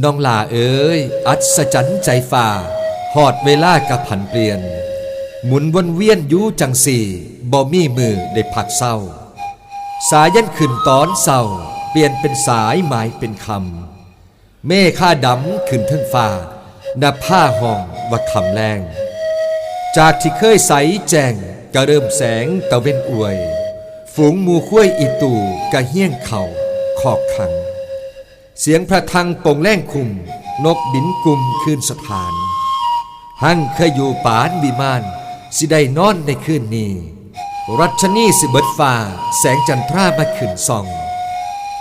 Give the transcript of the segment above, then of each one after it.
น้องลาเอ๋ยอัศจรรย์ใจฝ่าหอดเวลากับผันเปลี่ยน หมุนวนเวียนยูจังสี่บ่มีมือได้พักเศร้า สายันขึ้นตอนเศร้า เปลี่ยนเป็นสายหมายเป็นคำเมฆาดำขึ้นเทั้งฟ้านับผ้าห้องว่าคำแรง จากที่เคยใสแจ้งก็เริ่มแสงตะเว้นอวย ฝูงมูข้วยอีตู่กะเฮี้ยงเข่าขอกขัง เสียงพระทังป่งแล่งคุม นกบินกลุ่มคืนสถาน หั่งเคยอยู่ปานวิมาน สิได้นอนในคืนนี้ รัชนีสิเบิดฟ้า แสงจันทรามาขึ้นส่อง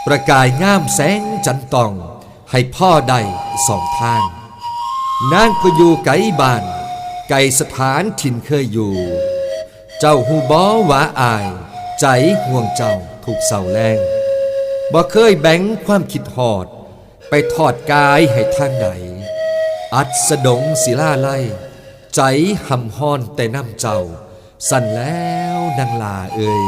ประกายงามแสงจันตอง ให้พ่อได้สองทาง นางก็อยู่ไกลบ้าน ไกลสถานถิ่นเคยอยู่ เจ้าหูบอว่าอาย ใจห่วงเจ้าถูกเศร้าแรง บ่เคยแบ่งความคิดหอด ไปทอดกายให้ทางไหนอัดสะดงศิลาไล่ ใจหำห่อนแต่น้ำเจ้า สั่นแล้วนางลาเอ่ย